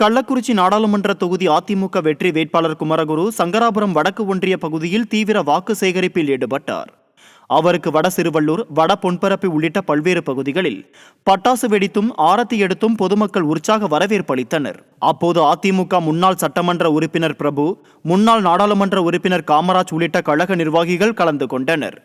கள்ளக்குறிச்சி நாடாளுமன்ற தொகுதி அதிமுக வெற்றி வேட்பாளர் குமரகுரு சங்கராபுரம் வடக்கு ஒன்றிய பகுதியில் தீவிர வாக்கு சேகரிப்பில் ஈடுபட்டார். அவருக்கு வட சிறுவள்ளூர் வட பொன்பரப்பி உள்ளிட்ட பல்வேறு பகுதிகளில் பட்டாசு வெடித்தும் ஆரத்தி எடுத்தும் பொதுமக்கள் உற்சாக வரவேற்பு அளித்தனர். அப்போது அதிமுக முன்னாள் சட்டமன்ற உறுப்பினர் பிரபு முன்னாள் நாடாளுமன்ற உறுப்பினர் காமராஜ் உள்ளிட்ட கழக நிர்வாகிகள் கலந்து கொண்டனர்.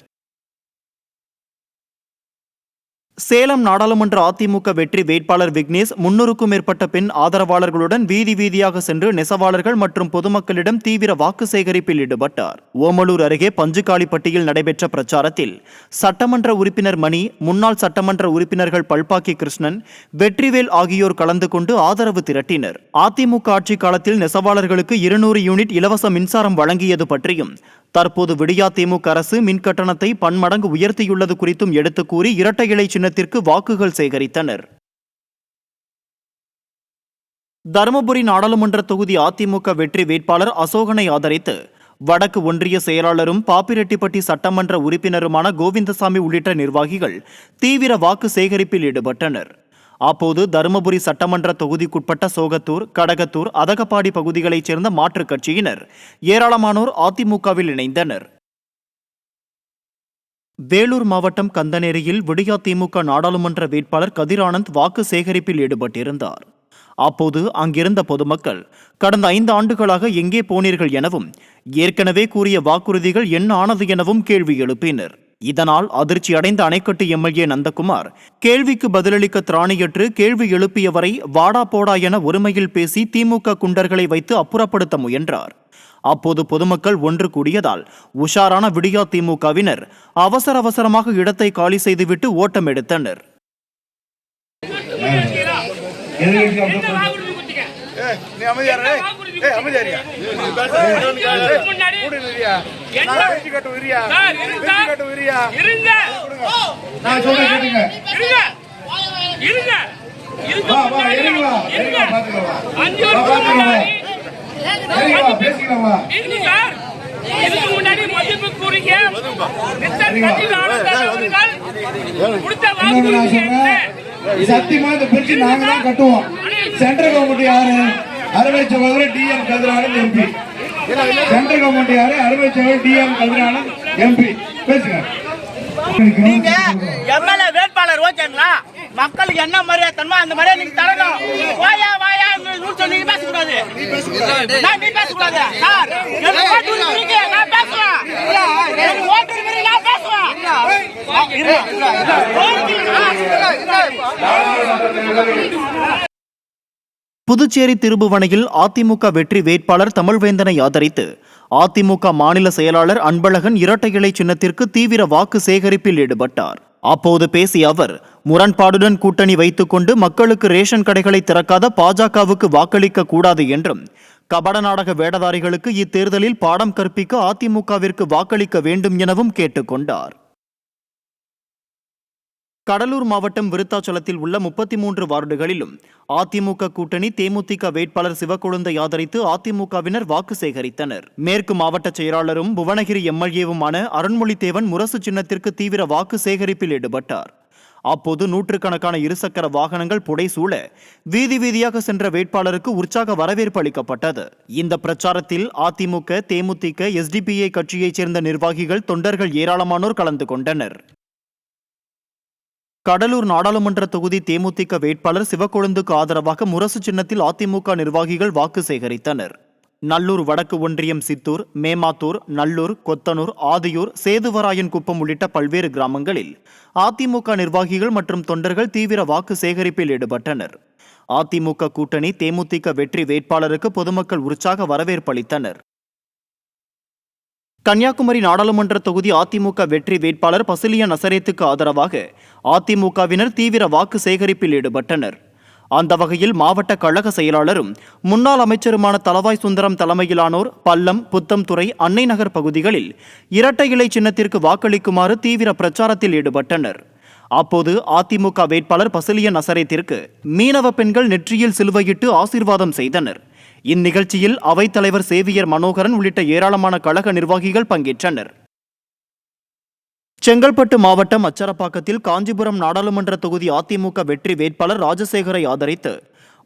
சேலம் நாடாளுமன்ற அதிமுக வெற்றி வேட்பாளர் விக்னேஷ் முன்னூறுக்கும் மேற்பட்ட பெண் ஆதரவாளர்களுடன் வீதி வீதியாக சென்று நெசவாளர்கள் மற்றும் பொதுமக்களிடம் தீவிர வாக்கு சேகரிப்பில் ஈடுபட்டார். ஓமலூர் அருகே பஞ்சுகாலிப்பட்டியில் நடைபெற்ற பிரச்சாரத்தில் சட்டமன்ற உறுப்பினர் மணி முன்னாள் சட்டமன்ற உறுப்பினர்கள் பல்பாக்கி கிருஷ்ணன் வெற்றிவேல் ஆகியோர் கலந்து கொண்டு ஆதரவு திரட்டினர். அதிமுக ஆட்சி காலத்தில் நெசவாளர்களுக்கு இருநூறு யூனிட் இலவச மின்சாரம் வழங்கியது பற்றியும் தற்போது விடியா திமுக அரசு மின் கட்டணத்தை பன்மடங்கு உயர்த்தியுள்ளது குறித்தும் எடுத்துக் கூறி இரட்டை இலை சின்னத்திற்கு வாக்குகள் சேகரித்தனர். தருமபுரி நாடாளுமன்ற தொகுதி அதிமுக வெற்றி வேட்பாளர் அசோகனை ஆதரித்து வடக்கு ஒன்றிய செயலாளரும் பாப்பிரெட்டிப்பட்டி சட்டமன்ற உறுப்பினருமான கோவிந்தசாமி உள்ளிட்ட நிர்வாகிகள் தீவிர வாக்கு சேகரிப்பில் ஈடுபட்டனர். அப்போது தருமபுரி சட்டமன்ற தொகுதிக்குட்பட்ட சோகத்தூர் கடகத்தூர் அதகப்பாடி பகுதிகளைச் சேர்ந்த மாற்றுக் கட்சியினர் ஏராளமானோர் அதிமுகவில் இணைந்தனர். வேலூர் மாவட்டம் கந்தநேரியில் விடியா திமுக நாடாளுமன்ற வேட்பாளர் கதிரானந்த் வாக்கு சேகரிப்பில் ஈடுபட்டிருந்தார். அப்போது அங்கிருந்த பொதுமக்கள் கடந்த ஐந்து ஆண்டுகளாக எங்கே போனீர்கள் எனவும் ஏற்கனவே கூறிய வாக்குறுதிகள் என்ன ஆனது எனவும் கேள்வி எழுப்பினர். இதனால் அதிர்ச்சி அடைந்த அணைக்கட்டு எம்எல்ஏ நந்தகுமார் கேள்விக்கு பதிலளிக்க திராணியற்று கேள்வி எழுப்பியவரை வாடா போடா என ஒருமையில் பேசி திமுக குண்டர்களை வைத்து அப்புறப்படுத்த முயன்றார். அப்போது பொதுமக்கள் ஒன்று கூடியதால் உஷாரான விடியா திமுகவினர் அவசர அவசரமாக இடத்தை காலி செய்துவிட்டு ஓட்டம் எடுத்தனர். நீ நான் சொல்றேன் கேட்டுங்க. இருங்க. முன்னாடி மதிப்பு கூறிய சத்தியமா இந்த பிரிட்ஜ் நாங்க தான் கட்டுவோம். சென்ட்ரல் கவர்மெண்ட் யாரு? அறுவை சகோதரர் DM Kathiranand MP. Central government யாரு அறுவை சகோதரர் டிஎம் கதிரானந்த் எம்பி. பேசுங்க. நீங்க எம்எல்ஏ வேட்பாளர் ஓகேங்களா? மக்களுக்கு என்ன மரியாதை தரணுமோ அந்த மரியாதை நீங்க தரணும். வாயா வாயா சொல்லி நீங்க பேசக்கூடாது. நான் நீ பேசக்கூடாது. சார் எனக்கு ஓட்டு உரிமை இருக்கு, நான் பேசுவேன். எனக்கு ஓட்டு உரிமை இருக்கு, நான் பேசுவேன். இருங்க. புதுச்சேரி திருபுவனையில் அதிமுக வெற்றி வேட்பாளர் தமிழ்வேந்தனை ஆதரித்து அதிமுக மாநில செயலாளர் அன்பழகன் இரட்டை இலை சின்னத்திற்கு தீவிர வாக்கு சேகரிப்பில் ஈடுபட்டார். அப்போது பேசிய அவர் முரண்பாடுடன் கூட்டணி வைத்துக்கொண்டு மக்களுக்கு ரேஷன் கடைகளை திறக்காத பாஜகவுக்கு வாக்களிக்க கூடாது என்றும் கபட நாடக வேடதாரிகளுக்கு இத்தேர்தலில் பாடம் கற்பிக்க அதிமுகவிற்கு வாக்களிக்க வேண்டும் எனவும் கேட்டுக்கொண்டார். கடலூர் மாவட்டம் விருத்தாச்சலத்தில் உள்ள முப்பத்தி மூன்று வார்டுகளிலும் அதிமுக கூட்டணி தேமுதிக வேட்பாளர் சிவக்கொழுந்தை ஆதரித்து அதிமுகவினர் வாக்கு சேகரித்தனர். மேற்கு மாவட்ட செயலாளரும் புவனகிரி எம்எல்ஏவுமான அருண்மொழித்தேவன் முரசு சின்னத்திற்கு தீவிர வாக்கு சேகரிப்பில் ஈடுபட்டார். அப்போது நூற்றுக்கணக்கான இருசக்கர வாகனங்கள் புடைசூழ வீதி வீதியாக சென்ற வேட்பாளருக்கு உற்சாக வரவேற்பு அளிக்கப்பட்டது. இந்த பிரச்சாரத்தில் அதிமுக தேமுதிக எஸ்டிபிஐ கட்சியைச் சேர்ந்த நிர்வாகிகள் தொண்டர்கள் ஏராளமானோர் கலந்து கொண்டனர். கடலூர் நாடாளுமன்ற தொகுதி தேமுதிக வேட்பாளர் சிவக்கொழுந்துக்கு ஆதரவாக முரசு சின்னத்தில் அதிமுக நிர்வாகிகள் வாக்கு சேகரித்தனர். நல்லூர் வடக்கு ஒன்றியம் சித்தூர் மேமாத்தூர் நல்லூர் கொத்தனூர் ஆதியூர் சேதுவராயன் குப்பம் உள்ளிட்ட பல்வேறு கிராமங்களில் அதிமுக நிர்வாகிகள் மற்றும் தொண்டர்கள் தீவிர வாக்கு சேகரிப்பில் ஈடுபட்டனர். அதிமுக கூட்டணி தேமுதிக வெற்றி வேட்பாளருக்கு பொதுமக்கள் உற்சாக வரவேற்பு அளித்தனர். கன்னியாகுமரி நாடாளுமன்ற தொகுதி அதிமுக வெற்றி வேட்பாளர் பசிலிய நசரேத்துக்கு ஆதரவாக அதிமுகவினர் தீவிர வாக்கு சேகரிப்பில் ஈடுபட்டனர். அந்த வகையில் மாவட்ட கழக செயலாளரும் முன்னாள் அமைச்சருமான தலவாய் சுந்தரம் தலைமையிலானோர் பல்லம் புத்தம்துறை அன்னை நகர் பகுதிகளில் இரட்டை இலை சின்னத்திற்கு வாக்களிக்குமாறு தீவிர பிரச்சாரத்தில் ஈடுபட்டனர். அப்போது அதிமுக வேட்பாளர் பசிலிய நசரேத்திற்கு மீனவ பெண்கள் நெற்றியில் சிலுவையிட்டு ஆசீர்வாதம் செய்தனர். இந்நிகழ்ச்சியில் அவைத்தலைவர் சேவியர் மனோகரன் உள்ளிட்ட ஏராளமான கழக நிர்வாகிகள் பங்கேற்றனர். செங்கல்பட்டு மாவட்டம் அச்சரப்பாக்கத்தில் காஞ்சிபுரம் நாடாளுமன்ற தொகுதி அதிமுக வெற்றி வேட்பாளர் ராஜசேகரை ஆதரித்து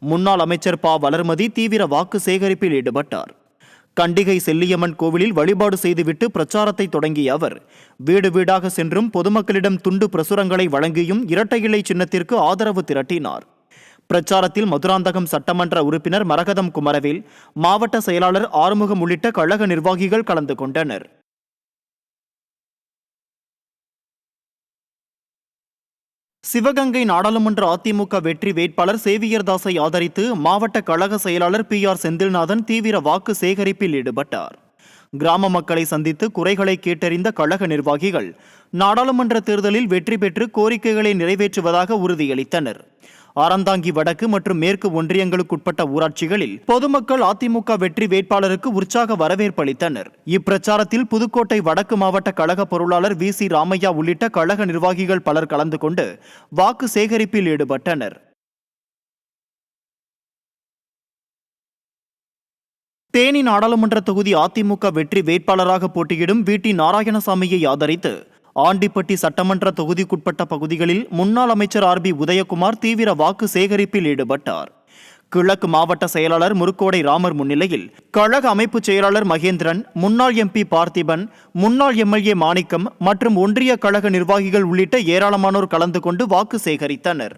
முன்னாள் அமைச்சர் ப. வளர்மதி தீவிர வாக்கு சேகரிப்பில் ஈடுபட்டார். கண்டிகை செல்லியம்மன் கோவிலில் வழிபாடு செய்துவிட்டு பிரச்சாரத்தை தொடங்கிய அவர் வீடு வீடாக சென்றும் பொதுமக்களிடம் துண்டு பிரசுரங்களை வழங்கியும் இரட்டை இலை சின்னத்திற்கு ஆதரவு திரட்டினார். பிரச்சாரத்தில் மதுராந்தகம் சட்டமன்ற உறுப்பினர் மரகதம் குமரவேல் மாவட்ட செயலாளர் ஆறுமுகம் உள்ளிட்ட கழக நிர்வாகிகள் கலந்து கொண்டனர். சிவகங்கை நாடாளுமன்ற அதிமுக வெற்றி வேட்பாளர் சேவியர் தாஸை ஆதரித்து மாவட்ட கழக செயலாளர் பி ஆர் செந்தில்நாதன் தீவிர வாக்கு சேகரிப்பில் ஈடுபட்டார். கிராம மக்களை சந்தித்து குறைகளை கேட்டறிந்த கழக நிர்வாகிகள் நாடாளுமன்ற தேர்தலில் வெற்றி பெற்று கோரிக்கைகளை நிறைவேற்றுவதாக உறுதியளித்தனர். அறந்தாங்கி வடக்கு மற்றும் மேற்கு ஒன்றியங்களுக்குட்பட்ட ஊராட்சிகளில் பொதுமக்கள் அதிமுக வெற்றி வேட்பாளருக்கு உற்சாக வரவேற்பு அளித்தனர். இப்பிரச்சாரத்தில் புதுக்கோட்டை வடக்கு மாவட்ட கழக பொருளாளர் வி. சி. ராமையா உள்ளிட்ட கழக நிர்வாகிகள் பலர் கலந்து கொண்டு வாக்கு சேகரிப்பில் ஈடுபட்டனர். தேனி நாடாளுமன்ற தொகுதி அதிமுக வெற்றி வேட்பாளராக போட்டியிடும் வி. டி. நாராயணசாமியை ஆதரித்து ஆண்டிப்பட்டி சட்டமன்ற தொகுதிக்குட்பட்ட பகுதிகளில் முன்னாள் அமைச்சர் ஆர் பி உதயகுமார் தீவிர வாக்கு சேகரிப்பில் ஈடுபட்டார். கிழக்கு மாவட்ட செயலாளர் முருக்கோடை ராமர் முன்னிலையில் கழக அமைப்பு செயலாளர் மகேந்திரன் முன்னாள் எம்பி பார்த்திபன் முன்னாள் எம்எல்ஏ மாணிக்கம் மற்றும் ஒன்றிய கழக நிர்வாகிகள் உள்ளிட்ட ஏராளமானோர் கலந்து கொண்டு வாக்கு சேகரித்தனர்.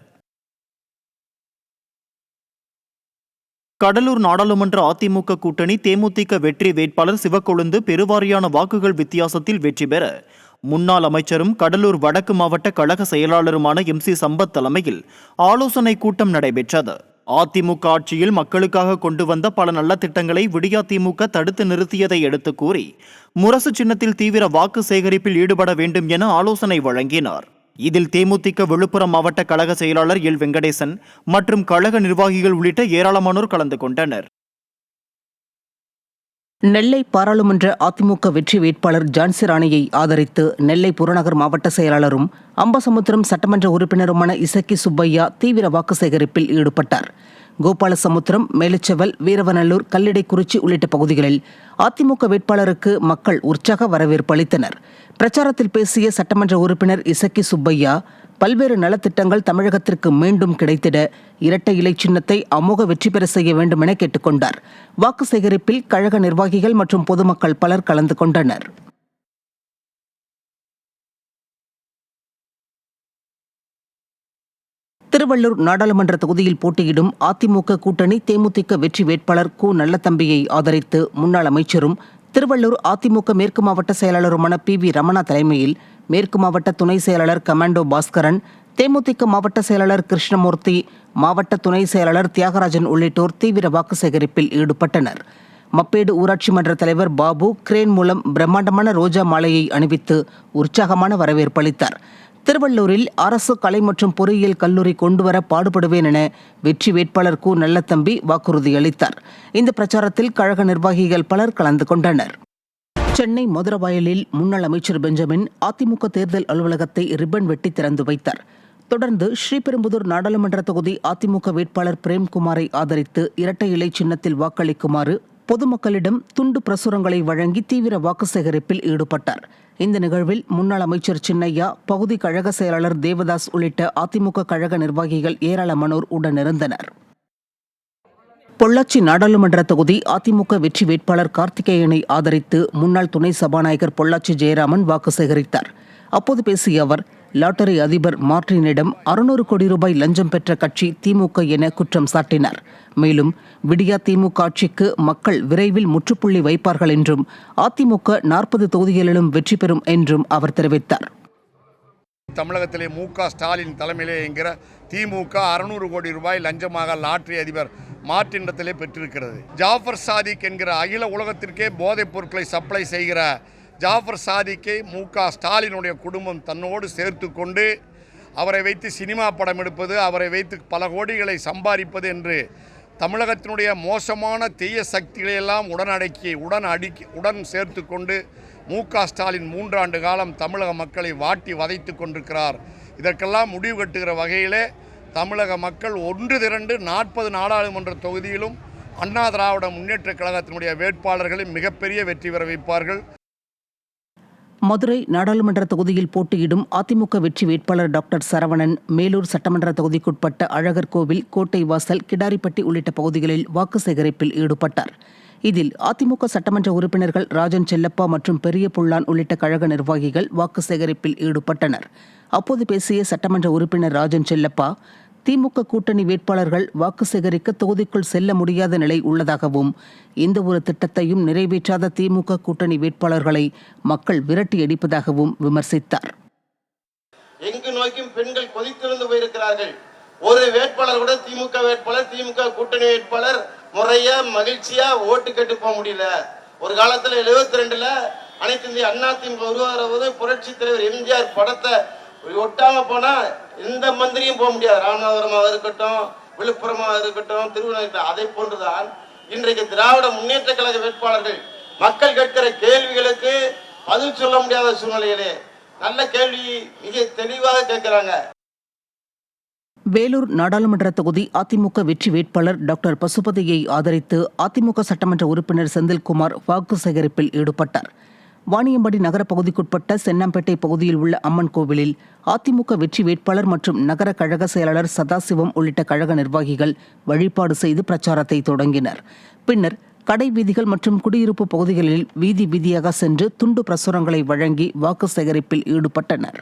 கடலூர் நாடாளுமன்ற அதிமுக கூட்டணி தேமுதிக வெற்றி வேட்பாளர் சிவக்கொழுந்து பெருவாரியான வாக்குகள் வித்தியாசத்தில் வெற்றி பெற முன்னாள் அமைச்சரும் கடலூர் வடக்கு மாவட்ட கழக செயலாளருமான எம் சி சம்பத் தலைமையில் ஆலோசனை கூட்டம் நடைபெற்றது. அதிமுக ஆட்சியில் மக்களுக்காக கொண்டு வந்த பல நல்ல திட்டங்களை விடியா திமுக தடுத்து நிறுத்தியதை எடுத்து கூறி முரசு சின்னத்தில் தீவிர வாக்கு சேகரிப்பில் ஈடுபட வேண்டும் என ஆலோசனை வழங்கினார். இதில் தேமுதிக விழுப்புரம் மாவட்ட கழக செயலாளர் எல் வெங்கடேசன் மற்றும் கழக நிர்வாகிகள் உள்ளிட்ட ஏராளமானோர் கலந்து கொண்டனர். நெல்லை பாராளுமன்ற அதிமுக வெற்றி வேட்பாளர் ஜான்சி ராணியை ஆதரித்து நெல்லை புறநகர் மாவட்ட செயலாளரும் அம்பசமுத்திரம் சட்டமன்ற உறுப்பினருமான இசக்கி சுப்பையா தீவிர வாக்கு சேகரிப்பில் ஈடுபட்டார். கோபாலசமுத்திரம் மேலச்செவல் வீரவநல்லூர் கல்லிடைக்குறிச்சி உள்ளிட்ட பகுதிகளில் அதிமுக வேட்பாளருக்கு மக்கள் உற்சாக வரவேற்பு அளித்தனர். பிரச்சாரத்தில் பேசிய சட்டமன்ற உறுப்பினர் இசக்கி சுப்பையா பல்வேறு நலத்திட்டங்கள் தமிழகத்திற்கு மீண்டும் கிடைத்திட இரட்டை இலை சின்னத்தை அமோக வெற்றி பெற செய்ய வேண்டும் என கேட்டுக்கொண்டார். வாக்கு சேகரிப்பில் கழக நிர்வாகிகள் மற்றும் பொதுமக்கள் பலர் கலந்து கொண்டனர். திருவள்ளூர் நாடாளுமன்ற தொகுதியில் போட்டியிடும் அதிமுக கூட்டணி தேமுதிக வெற்றி வேட்பாளர் கு. நல்லத்தம்பியை ஆதரித்து முன்னாள் அமைச்சரும் திருவள்ளூர் அதிமுக மேற்கு மாவட்ட செயலாளருமான பி வி ரமணா தலைமையில் மேற்கு மாவட்ட துணை செயலாளர் கமாண்டோ பாஸ்கரன் தேமுதிக மாவட்ட செயலாளர் கிருஷ்ணமூர்த்தி மாவட்ட துணை செயலாளர் தியாகராஜன் உள்ளிட்டோர் தீவிர வாக்கு சேகரிப்பில் ஈடுபட்டனர். மப்பேடு ஊராட்சி மன்ற தலைவர் பாபு கிரேன் மூலம் பிரம்மாண்டமான ரோஜா மாலையை அணிவித்து உற்சாகமான வரவேற்பு அளித்தார். திருவள்ளூரில் அரசு கலை மற்றும் பொறியியல் கல்லூரி கொண்டுவர பாடுபடுவேன் என வெற்றி வேட்பாளர் கு. நல்லத்தம்பி வாக்குறுதி அளித்தார். இந்த பிரச்சாரத்தில் கழக நிர்வாகிகள் பலர் கலந்து கொண்டனர். சென்னை மதுரவாயலில் முன்னாள் அமைச்சர் பெஞ்சமின் அதிமுக தேர்தல் அலுவலகத்தை ரிப்பன் வெட்டி திறந்து வைத்தார். தொடர்ந்து ஸ்ரீபெரும்புதூர் நாடாளுமன்ற தொகுதி அதிமுக வேட்பாளர் பிரேம்குமாரை ஆதரித்து இரட்டை இலை சின்னத்தில் வாக்களிக்குமாறு பொதுமக்களிடம் துண்டு பிரசுரங்களை வழங்கி தீவிர வாக்கு சேகரிப்பில் ஈடுபட்டார். இந்த நிகழ்வில் முன்னாள் அமைச்சர் சின்னையா பகுதி கழக செயலாளர் தேவதாஸ் உள்ளிட்ட அதிமுக கழக நிர்வாகிகள் ஏராளமானோர் உடனிருந்தனர். பொள்ளாச்சி நாடாளுமன்ற தொகுதி அதிமுக வெற்றி வேட்பாளர் கார்த்திகேயனை ஆதரித்து முன்னாள் துணை சபாநாயகர் பொள்ளாச்சி ஜெயராமன் வாக்கு சேகரித்தார். அப்போது பேசிய அவர் லாட்டரி அதிபர் மார்டினிடம் அறுநூறு கோடி ரூபாய் லஞ்சம் பெற்ற கட்சி திமுக என குற்றம் சாட்டினார். மேலும் விடியா திமுக ஆட்சிக்கு மக்கள் விரைவில் முற்றுப்புள்ளி வைப்பார்கள் என்றும் அதிமுக நாற்பது தொகுதிகளிலும் வெற்றி பெறும் என்றும் அவர் தெரிவித்தார். தமிழகத்திலே மு க ஸ்டாலின் தலைமையிலே என்கிற திமுக அறுநூறு கோடி ரூபாய் லஞ்சமாக லாட்டரி அதிபர் மார்டினிடத்திலே பெற்றிருக்கிறது. ஜாஃபர் சாதிக் என்கிற அகில உலகத்திற்கே போதைப் பொருட்களை சப்ளை செய்கிற ஜாஃபர் சாதிக்கை மு க ஸ்டாலினுடைய குடும்பம் தன்னோடு சேர்த்து கொண்டு அவரை வைத்து சினிமா படம் எடுப்பது அவரை வைத்து பல கோடிகளை சம்பாதிப்பது என்று தமிழகத்தினுடைய மோசமான தீய சக்திகளை எல்லாம் உடனடக்கி உடன் அடுக்கி உடன் சேர்த்து கொண்டு மு க ஸ்டாலின் மூன்றாண்டு காலம் தமிழக மக்களை வாட்டி வதைத்து கொண்டிருக்கிறார். இதற்கெல்லாம் முடிவு கட்டுகிற வகையிலே தமிழக மக்கள் ஒன்று திரண்டு நாற்பது நாடாளுமன்ற தொகுதியிலும் அண்ணா திராவிட முன்னேற்றக் கழகத்தினுடைய வேட்பாளர்களை மிகப்பெரிய வெற்றி பெற வைப்பார்கள். மதுரை நாடாளுமன்ற தொகுதியில் போட்டியிடும் அதிமுக வெற்றி வேட்பாளர் டாக்டர் சரவணன் மேலூர் சட்டமன்ற தொகுதிக்குட்பட்ட அழகர் கோவில் கோட்டை வாசல் கிடாரிப்பட்டி உள்ளிட்ட பகுதிகளில் வாக்கு சேகரிப்பில் ஈடுபட்டார். இதில் அதிமுக சட்டமன்ற உறுப்பினர்கள் ராஜன் செல்லப்பா மற்றும் பெரிய புல்லான் உள்ளிட்ட கழக நிர்வாகிகள் வாக்கு சேகரிப்பில் ஈடுபட்டனர். அப்போது பேசிய சட்டமன்ற உறுப்பினர் ராஜன் செல்லப்பா திமுக கூட்டணி வேட்பாளர்கள் வாக்கு சேகரிக்க தொகுதிக்குள் செல்ல முடியாத நிலை உள்ளதாகவும் எந்த ஒரு திட்டத்தையும் நிறைவேற்றாத திமுக கூட்டணி வேட்பாளர்களை மக்கள் விரட்டி அடிப்பதாகவும் விமர்சித்தார். எங்கு நோக்கியும் பெண்கள் கொதித்திருந்து போயிருக்கிறார்கள். ஒரு வேட்பாளர் கூட திமுக வேட்பாளர் திமுக கூட்டணி வேட்பாளர் முறையா மகிழ்ச்சியா ஓட்டு கேட்டு போக முடியல. ஒரு காலத்துல 72 ரெண்டுல அனைத்து இந்திய அண்ணா திமுக உருவாகிற போது புரட்சி தலைவர் எம்ஜிஆர் படத்தை ஒட்டாம போனா எந்த மந்திரியும் போக முடியாது. ராமநாதபுரமாக இருக்கட்டும் விழுப்புரமாக இருக்கட்டும் திருவண்ணாமலை அதை போன்றுதான் இன்றைக்கு திராவிட முன்னேற்ற கழக வேட்பாளர்கள் மக்கள் கேட்கிற கேள்விகளுக்கு பதில் சொல்ல முடியாத சூழ்நிலையிலே நல்ல கேள்வி மிக தெளிவாக கேட்கிறாங்க. வேலூர் நாடாளுமன்ற தொகுதி அதிமுக வெற்றி வேட்பாளர் டாக்டர் பசுபதியை ஆதரித்து அதிமுக சட்டமன்ற உறுப்பினர் செந்தில்குமார் வாக்கு சேகரிப்பில் ஈடுபட்டார். வாணியம்பாடி நகர பகுதிக்குட்பட்ட சென்னம்பேட்டை பகுதியில் உள்ள அம்மன் கோவிலில் அதிமுக வெற்றி வேட்பாளர் மற்றும் நகர கழக செயலாளர் சதாசிவம் உள்ளிட்ட கழக நிர்வாகிகள் வழிபாடு செய்து பிரச்சாரத்தை தொடங்கினர். பின்னர் கடை வீதிகள் மற்றும் குடியிருப்பு பகுதிகளில் வீதி வீதியாக சென்று துண்டு பிரசுரங்களை வழங்கி வாக்கு சேகரிப்பில் ஈடுபட்டனர்.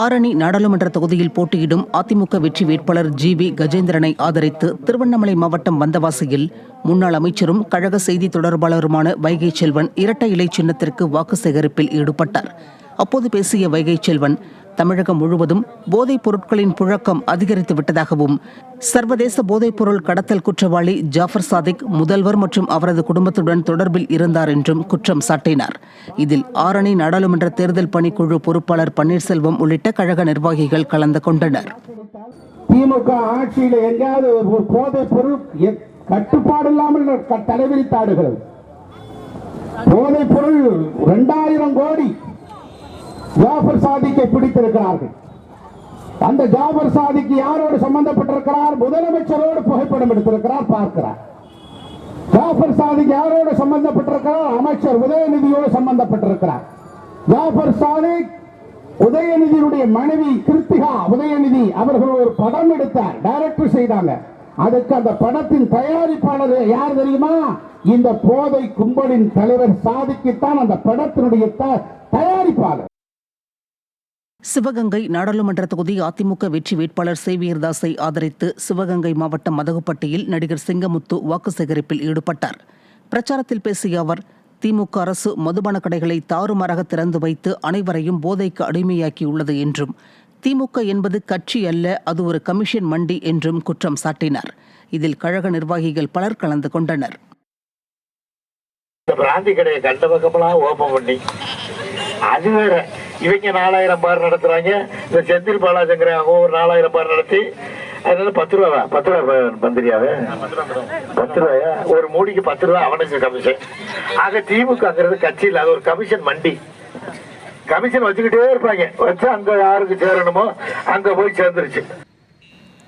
ஆரணி நாடாளுமன்ற தொகுதியில் போட்டியிடும் அதிமுக வெற்றி வேட்பாளர் ஜி வி கஜேந்திரனை ஆதரித்து திருவண்ணாமலை மாவட்டம் வந்தவாசியில் முன்னாள் அமைச்சரும் கழக செய்தி தொடர்பாளருமான வைகை செல்வன் இரட்டை இலை சின்னத்திற்கு வாக்கு சேகரிப்பில் ஈடுபட்டார். அப்போது பேசிய வைகை செல்வன் தமிழகம் முழுவதும் போதைப் பொருட்களின் புழக்கம் அதிகரித்து விட்டதாகவும் சர்வதேச போதைப்பொருள் கடத்தல் குற்றவாளி ஜாஃபர் சாதிக் முதல்வர் மற்றும் அவரது குடும்பத்துடன் தொடர்பில் இருந்தார் என்றும் குற்றம் சாட்டினார். இதில் ஆரணி நாடாளுமன்ற தேர்தல் பணிக்குழு பொறுப்பாளர் பன்னீர்செல்வம் உள்ளிட்ட கழக நிர்வாகிகள் கலந்து கொண்டனர். திமுக ஆட்சியில எங்கேயாவது ஒரு போதைப் பொருள் கட்டுப்பாடு இல்லாமல் க- தலைவிரித்தாடுகிறது போதைப் பொருள் இரண்டாயிரம் கோடி ஜாஃபர் சாதிக்கை பிடித்திருக்கிறார்கள். அந்த ஜாபர் சாதிக்கு யாரோடு சம்பந்தப்பட்டிருக்கிறார்? முதலமைச்சரோடு புகைப்படம் எடுத்திருக்கிறார் பார்க்கிறார். ஜாஃபர் சாதிக்கு யாரோடு சம்பந்தப்பட்டிருக்கிறார்? அமைச்சர் உதயநிதியோடு சம்பந்தப்பட்டிருக்கிறார். ஜாஃபர் சாதிக் உதயநிதியுடைய மனைவி கிருத்திகா உதயநிதி அவர்கள் ஒரு படம் எடுத்தார் டைரக்டர் செய்தாங்க. அதுக்கு அந்த படத்தின் தயாரிப்பாளர் யார் தெரியுமா? இந்த போதை கும்பலின் தலைவர் சாதிக்குத்தான் அந்த படத்தினுடைய தயாரிப்பாளர். சிவகங்கை நாடாளுமன்ற தொகுதி அதிமுக வெற்றி வேட்பாளர் சேவியர்தாஸை ஆதரித்து சிவகங்கை மாவட்டம் மதகுப்பட்டியில் நடிகர் சிங்கமுத்து வாக்கு சேகரிப்பில் ஈடுபட்டார். பிரச்சாரத்தில் பேசிய அவர் திமுக அரசு மதுபான கடைகளை தாறுமாறாக திறந்து வைத்து அனைவரையும் போதைக்கு அடிமையாக்கியுள்ளது என்றும் திமுக என்பது கட்சி அல்ல அது ஒரு கமிஷன் மண்டி என்றும் குற்றம் சாட்டினார். இதில் கழக நிர்வாகிகள் பலர் கலந்து கொண்டனர். பிராந்தி கடையை கண்ட பக்கமெல்லாம் ஓபன் பண்ணி அது வேற. இவங்க நாலாயிரம் பார் நடத்துறாங்க. இந்த செந்தில் பாலாஜங்கிற அவங்க ஒரு நாலாயிரம் பார் நடத்தி அதனால பத்து ரூபா பத்து ரூபா மந்திரியாவே. பத்து ரூபாயா? ஒரு மூடிக்கு பத்து ரூபா அவனுக்கு கமிஷன் ஆக திமுகங்கிறது கட்சி அது ஒரு கமிஷன் மண்டி. கமிஷன் வச்சுக்கிட்டே இருப்பாங்க. வச்சு அங்க யாருக்கு சேரணுமோ அங்க போய் சேர்ந்துருச்சு.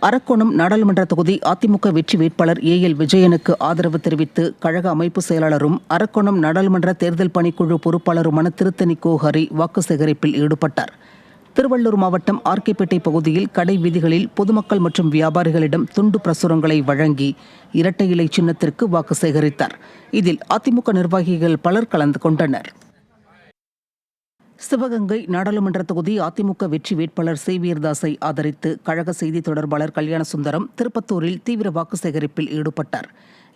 அரக்கோணம் நாடாளுமன்ற தொகுதி அதிமுக வெற்றி வேட்பாளர் ஏ எல் விஜயனுக்கு ஆதரவு தெரிவித்து கழக அமைப்பு செயலாளரும் அரக்கோணம் நாடாளுமன்ற தேர்தல் பணிக்குழு பொறுப்பாளருமான திருத்தணி கோஹரி வாக்கு சேகரிப்பில் ஈடுபட்டார். திருவள்ளூர் மாவட்டம் ஆர்கேபேட்டை பகுதியில் கடை வீதிகளில் பொதுமக்கள் மற்றும் வியாபாரிகளிடம் துண்டு பிரசுரங்களை வழங்கி இரட்டை இலை சின்னத்திற்கு வாக்கு சேகரித்தார். இதில் அதிமுக நிர்வாகிகள் பலர் கலந்து கொண்டனர். சிவகங்கை நாடாளுமன்ற தொகுதி அதிமுக வெற்றி வேட்பாளர் சேவியர்தாஸை ஆதரித்து கழக செய்தி தொடர்பாளர் கல்யாண சுந்தரம் திருப்பத்தூரில் தீவிர வாக்கு சேகரிப்பில் ஈடுபட்டார்.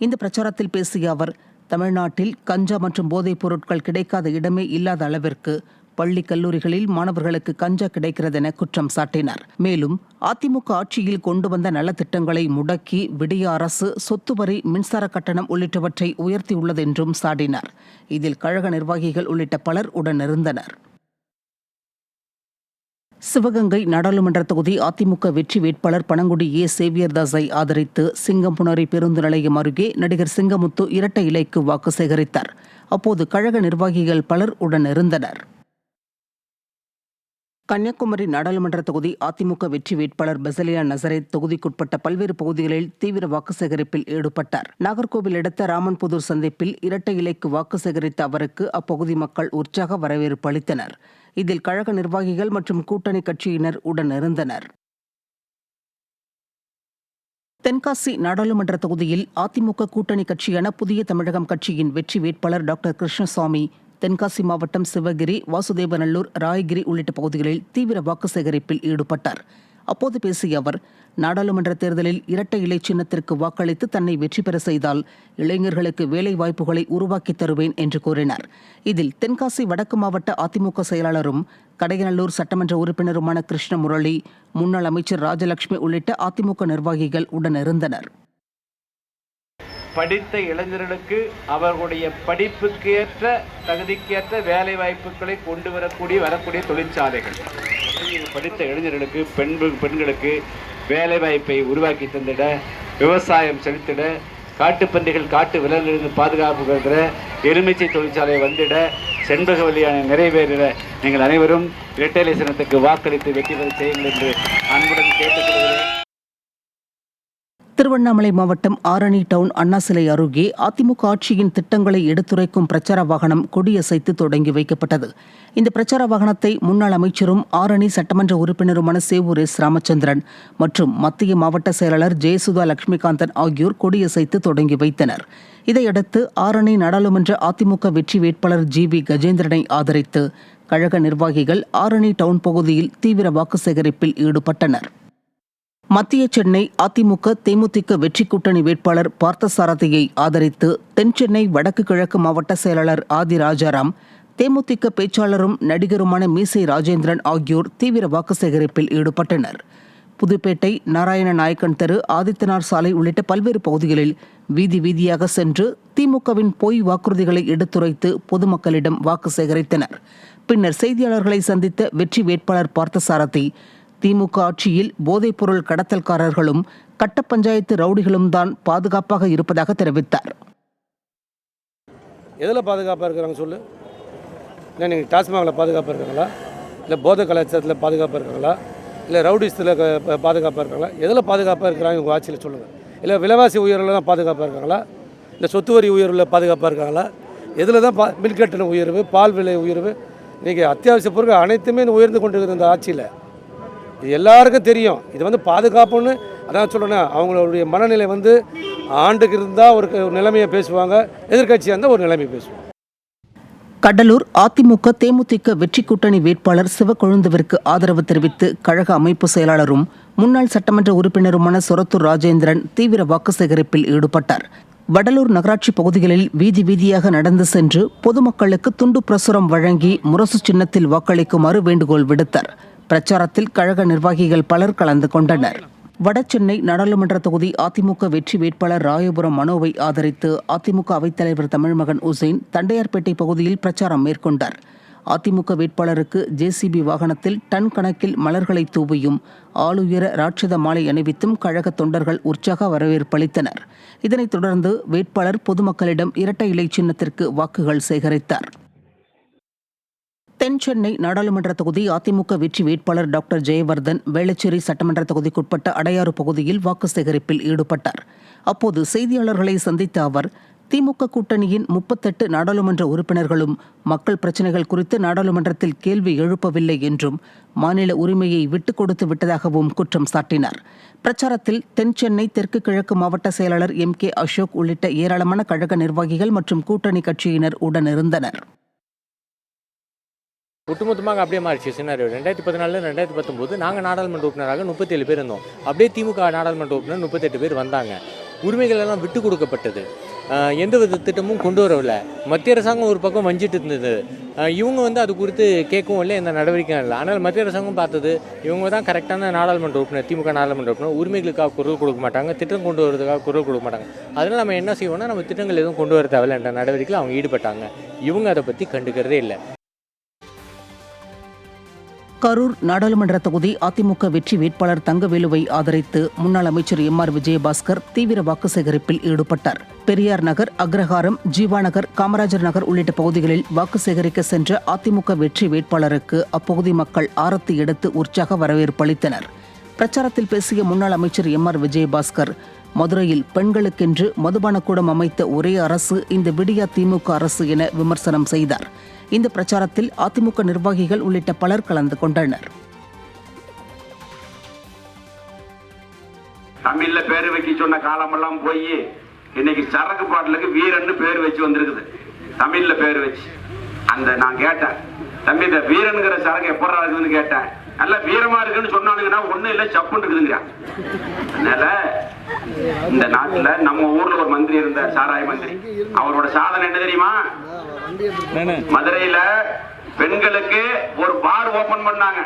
இந்த பிரச்சாரத்தில் பேசிய அவர் தமிழ்நாட்டில் கஞ்சா மற்றும் போதைப் பொருட்கள் கிடைக்காத இடமே இல்லாத அளவிற்கு பள்ளி கல்லூரிகளில் மாணவர்களுக்கு கஞ்சா கிடைக்கிறதென குற்றம் சாட்டினார். மேலும் அதிமுக ஆட்சியில் கொண்டு வந்த நலத்திட்டங்களை முடக்கி விடிய அரசு சொத்து வரி மின்சார கட்டணம் உள்ளிட்டவற்றை உயர்த்தியுள்ளது என்றும் சாடினார். இதில் கழக நிர்வாகிகள் உள்ளிட்ட பலர் உடனிருந்தனர். சிவகங்கை நாடாளுமன்ற தொகுதி அதிமுக வெற்றி வேட்பாளர் பனங்குடி ஏ. சேவியர்தாஸை ஆதரித்து சிங்கம்புணரி பேருந்து நிலையம் அருகே நடிகர் சிங்கமுத்து இரட்டை இலைக்கு வாக்கு சேகரித்தார். அப்போது கழக நிர்வாகிகள் பலர் உடனிருந்தனர் கன்னியாகுமரி நாடாளுமன்ற தொகுதி அதிமுக வெற்றி வேட்பாளர் பெசலியா நசரேத் தொகுதிக்குட்பட்ட பல்வேறு பகுதிகளில் தீவிர வாக்கு சேகரிப்பில் ஈடுபட்டார். நாகர்கோவில் அடுத்த ராமன்புதூர் சந்திப்பில் இரட்டை இலைக்கு வாக்கு சேகரித்த அவருக்கு அப்பகுதி மக்கள் உற்சாக வரவேற்பு அளித்தனர். இதில் கழக நிர்வாகிகள் மற்றும் கூட்டணி கட்சியினர் உடனிருந்தனர் தென்காசி நாடாளுமன்ற தொகுதியில் அதிமுக கூட்டணி கட்சியான புதிய தமிழகம் கட்சியின் வெற்றி வேட்பாளர் டாக்டர் கிருஷ்ணசாமி தென்காசி மாவட்டம் சிவகிரி வாசுதேவநல்லூர் ராயகிரி உள்ளிட்ட பகுதிகளில் தீவிர வாக்கு சேகரிப்பில் ஈடுபட்டார். அப்போது பேசிய அவர் நாடாளுமன்ற தேர்தலில் இரட்டை இலை சின்னத்திற்கு வாக்களித்து தன்னை வெற்றி பெற செய்தால் இளைஞர்களுக்கு வேலை வாய்ப்புகளை உருவாக்கித் தருவேன் என்று கூறினார். இதில் தென்காசி வடக்கு மாவட்ட அதிமுக செயலாளரும் கடையநல்லூர் சட்டமன்ற உறுப்பினருமான கிருஷ்ண முரளி முன்னாள் அமைச்சர் ராஜலட்சுமி உள்ளிட்ட அதிமுக நிர்வாகிகள் உடனிருந்தனர் படித்த இளைஞர்களுக்கு அவர்களுடைய படிப்புக்கு ஏற்ற தகுதிக்கேற்ற வேலை வாய்ப்புகளை கொண்டு வரக்கூடிய வரக்கூடிய தொழிற்சாலைகள். படித்த இளைஞர்களுக்கு பெண் பெண்களுக்கு வேலை வாய்ப்பை உருவாக்கி தந்திட விவசாயம் செலுத்திட காட்டுப்பன்றிகள் காட்டு விலங்குகளுக்கு பாதுகாப்பு கொடுக்கிற எலுமிச்சை தொழிற்சாலை வந்திட செண்பக வழியான நிறைவேறிட நீங்கள் அனைவரும் இரட்டை சின்னத்துக்கு வாக்களித்து வெற்றி பெற செய்யுங்கள் என்று அன்புடன் கேட்டுக்கொள்கிறேன். திருவண்ணாமலை மாவட்டம் ஆரணி டவுன் அண்ணா சிலை அருகே அதிமுக ஆட்சியின் திட்டங்களை எடுத்துரைக்கும் பிரச்சார வாகனம் கொடியசைத்து தொடங்கி வைக்கப்பட்டது. இந்த பிரச்சார வாகனத்தை முன்னாள் அமைச்சரும் ஆரணி சட்டமன்ற உறுப்பினருமான சேவூர் எஸ். ராமச்சந்திரன் மற்றும் மத்திய மாவட்ட செயலாளர் ஜெயசுதா லட்சுமிகாந்தன் ஆகியோர் கொடியசைத்து தொடங்கி வைத்தனர். இதையடுத்து ஆரணி நாடாளுமன்ற அதிமுக வெற்றி வேட்பாளர் ஜி. வி. கஜேந்திரனை ஆதரித்து கழக நிர்வாகிகள் ஆரணி டவுன் பகுதியில் தீவிர வாக்கு சேகரிப்பில் ஈடுபட்டனர். மத்திய சென்னை அதிமுக தேமுதிக வெற்றி கூட்டணி வேட்பாளர் பார்த்தசாரதியை ஆதரித்து தென்சென்னை வடக்கு கிழக்கு மாவட்ட செயலாளர் ஆதி ராஜாராம் தேமுதிக பேச்சாளரும் நடிகருமான மீசை ராஜேந்திரன் ஆகியோர் தீவிர வாக்கு சேகரிப்பில் ஈடுபட்டனர். புதுப்பேட்டை நாராயண நாயக்கன் தெரு ஆதித்தனார் சாலை உள்ளிட்ட பல்வேறு பகுதிகளில் வீதி வீதியாக சென்று திமுகவின் பொய் வாக்குறுதிகளை எடுத்துரைத்து பொதுமக்களிடம் வாக்கு சேகரித்தனர். பின்னர் செய்தியாளர்களை சந்தித்த வெற்றி வேட்பாளர் பார்த்தசாரதி திமுக ஆட்சியில் போதைப்பொருள் கடத்தல்காரர்களும் கட்ட பஞ்சாயத்து ரவுடிகளும் தான் பாதுகாப்பாக இருப்பதாக தெரிவித்தார். எதில் பாதுகாப்பாக இருக்கிறாங்க சொல்லு? இல்லை நீங்கள் டாஸ்மாகில் பாதுகாப்பாக இருக்காங்களா? இல்லை போதை கலாச்சாரத்தில் பாதுகாப்பாக இருக்காங்களா? இல்லை ரவுடிஸ்தில் பாதுகாப்பாக இருக்காங்களா? எதில் பாதுகாப்பாக இருக்கிறாங்க உங்கள் ஆட்சியில் சொல்லுங்கள் இல்லை விலைவாசி உயர்வில் தான் பாதுகாப்பாக இருக்காங்களா? இல்லை சொத்து வரி உயர்வில் பாதுகாப்பாக இருக்காங்களா? எதில் தான் பா மின்கட்டண உயர்வு பால் விலை உயர்வு? இன்றைக்கி அத்தியாவசிய பொருட்கள் அனைத்துமே உயர்ந்து கொண்டு இருக்கிற இந்த ஆட்சியில். இது எல்லாருக்கும் தெரியும். இது வந்து பாதுகாப்புன்னு அதான் சொல்லணும் அவங்களுடைய மனநிலை வந்து ஆண்டுக்கு இருந்தால் ஒரு நிலைமையை பேசுவாங்க எதிர்க்கட்சியாக இருந்தால் ஒரு நிலைமையை பேசுவாங்க. கடலூர் அதிமுக தேமுதிக வெற்றி கூட்டணி வேட்பாளர் சிவக்கொழுந்துவிற்கு ஆதரவு தெரிவித்து கழக அமைப்பு செயலாளரும் முன்னாள் சட்டமன்ற உறுப்பினருமான சொரத்தூர் ராஜேந்திரன் தீவிர வாக்கு சேகரிப்பில் ஈடுபட்டார். வடலூர் நகராட்சி பகுதிகளில் வீதி வீதியாக நடந்து சென்று பொதுமக்களுக்கு துண்டு பிரசுரம் வழங்கி முரசு சின்னத்தில் வாக்களிக்குமாறு வேண்டுகோள் விடுத்தார். பிரச்சாரத்தில் கழக நிர்வாகிகள் பலர் கலந்து கொண்டனர். வடசென்னை நாடாளுமன்ற தொகுதி அதிமுக வெற்றி வேட்பாளர் ராயபுரம் மனோவை ஆதரித்து அதிமுக அவைத்தலைவர் தமிழ்மகன் உசேன் தண்டையார்பேட்டை பகுதியில் பிரச்சாரம் மேற்கொண்டார். அதிமுக வேட்பாளருக்கு ஜேசிபி வாகனத்தில் டன் கணக்கில் மலர்களை தூவியும் ஆளுயர ராட்சத மாலை அணிவித்தும் கழக தொண்டர்கள் உற்சாக வரவேற்பளித்தனர் இதனைத் தொடர்ந்து வேட்பாளர் பொதுமக்களிடம் இரட்டை இலை சின்னத்திற்கு வாக்குகள் சேகரித்தார். தென் சென்னை நாடாளுமன்ற தொகுதி அதிமுக வெற்றி வேட்பாளர் டாக்டர் ஜெயவர்தன் வேளச்சேரி சட்டமன்ற தொகுதிக்குட்பட்ட அடையாறு பகுதியில் வாக்கு சேகரிப்பில் ஈடுபட்டார். அப்போது செய்தியாளர்களை சந்தித்த அவர் திமுக கூட்டணியின் முப்பத்தெட்டு நாடாளுமன்ற உறுப்பினர்களும் மக்கள் பிரச்சினைகள் குறித்து நாடாளுமன்றத்தில் கேள்வி எழுப்பவில்லை என்றும் மாநில உரிமையை விட்டுக் கொடுத்து விட்டதாகவும் குற்றம் சாட்டினார். பிரச்சாரத்தில் தென் சென்னை தெற்கு கிழக்கு மாவட்ட செயலாளர் எம் கே அசோக் உள்ளிட்ட ஏராளமான கழக நிர்வாகிகள் மற்றும் கூட்டணி கட்சியினர் உடனிருந்தனர் ஒட்டுமொத்தமாக அப்படியே மாறிச்சு சினாரியோ ரெண்டாயிரத்தி பதினாலு ரெண்டாயிரத்தி பத்தொம்போது நாங்கள் நாடாளுமன்ற உறுப்பினராக முப்பத்தேழு பேர் இருந்தோம். அப்படியே திமுக நாடாளுமன்ற உறுப்பினர் முப்பத்தெட்டு பேர் வந்தாங்க. உரிமைகள் எல்லாம் விட்டு கொடுக்கப்பட்டது. எந்த வித திட்டமும் கொண்டு வரவில்லை. மத்திய அரசாங்கம் ஒரு பக்கம் வஞ்சிட்டு இருந்தது. இவங்க வந்து அது குறித்து கேட்கவும் இல்லை எந்த நடவடிக்கையும் இல்லை. ஆனால் மத்திய அரசாங்கம் பார்த்தது இவங்க தான் கரெக்டான நாடாளுமன்ற உறுப்பினர் திமுக நாடாளுமன்ற உறுப்பினர். உரிமைகளுக்காக குரல் கொடுக்க மாட்டாங்க திட்டம் கொண்டு வரதுக்காக குரல் கொடுக்க மாட்டாங்க. அதனால் நம்ம என்ன செய்வோம்னா நம்ம திட்டங்கள் எதுவும் கொண்டு வர தேவையில்லை என்ற நடவடிக்கையில் அவங்க ஈடுபட்டாங்க. இவங்க அதை பற்றி கண்டுக்கிறதே இல்லை. கரூர் நாடாளுமன்ற தொகுதி அதிமுக வெற்றி வேட்பாளர் தங்கவேலுவை ஆதரித்து முன்னாள் அமைச்சர் எம் ஆர் விஜயபாஸ்கர் தீவிர வாக்கு சேகரிப்பில் ஈடுபட்டார். பெரியார் நகர் அக்ரஹாரம் ஜீவா நகர் காமராஜர் நகர் உள்ளிட்ட பகுதிகளில் வாக்கு சேகரிக்க சென்ற அதிமுக வெற்றி வேட்பாளருக்கு அப்பகுதி மக்கள் ஆரத்தி எடுத்து உற்சாக வரவேற்பு அளித்தனர். பிரச்சாரத்தில் பேசிய முன்னாள் அமைச்சர் எம் ஆர் விஜயபாஸ்கர் மதுரையில் பெண்களுக்கென்று மதுபானக்கூடம் அமைத்த ஒரே அரசு இந்த விடியா திமுக அரசு என விமர்சனம் செய்தார். இந்த பிரச்சாரத்தில் அதிமுக நிர்வாகிகள் உள்ளிட்ட பலர் கலந்து கொண்டனர். தமிழ்ல பேர் வைக்க சொன்ன காலமெல்லாம் போய் இன்னைக்கு சரக்கு பாட்டிலுக்கு வீரன்னு பேர் வச்சு வந்திருக்குது. தமிழ்ல பேர் வச்சு. அந்த நான் கேட்டேன் தம்பி இந்த வீரனுங்கிற சரக்கு எப்படா இருக்குதுன்னு கேட்டேன். நல்ல வீரமா இருக்குன்னு சொன்னானுங்கன்னா ஒண்ணும் இல்ல சப்புன்னு இருக்குதுங்க அதனால இந்த நாட்டுல நம்ம ஊர்ல ஒரு மந்திரி இருந்தார் சாராய மந்திரி. அவரோட சாதனை என்ன தெரியுமா? மதுரையில பெண்களுக்கு ஒரு பார் ஓபன் பண்ணாங்க.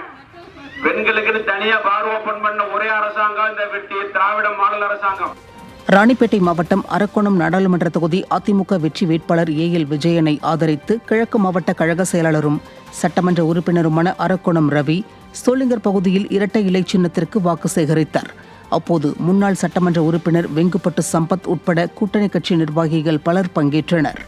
பெண்களுக்குன்னு தனியா பார் ஓபன் பண்ண ஒரே அரசாங்கம் இந்த வெட்டி திராவிட மாடல் அரசாங்கம். ராணிப்பேட்டை மாவட்டம் அரக்கோணம் நாடாளுமன்ற தொகுதி அதிமுக வெற்றி வேட்பாளர் ஏ எல் விஜயனை ஆதரித்து கிழக்கு மாவட்ட கழக செயலாளரும் சட்டமன்ற உறுப்பினருமான அரக்கோணம் ரவி சோளிங்கர் பகுதியில் இரட்டை இலை சின்னத்திற்கு வாக்கு சேகரித்தார். அப்போது முன்னாள் சட்டமன்ற உறுப்பினர் வெங்குப்பட்டு சம்பத் உட்பட கூட்டணி கட்சி நிர்வாகிகள் பலர் பங்கேற்றனர்.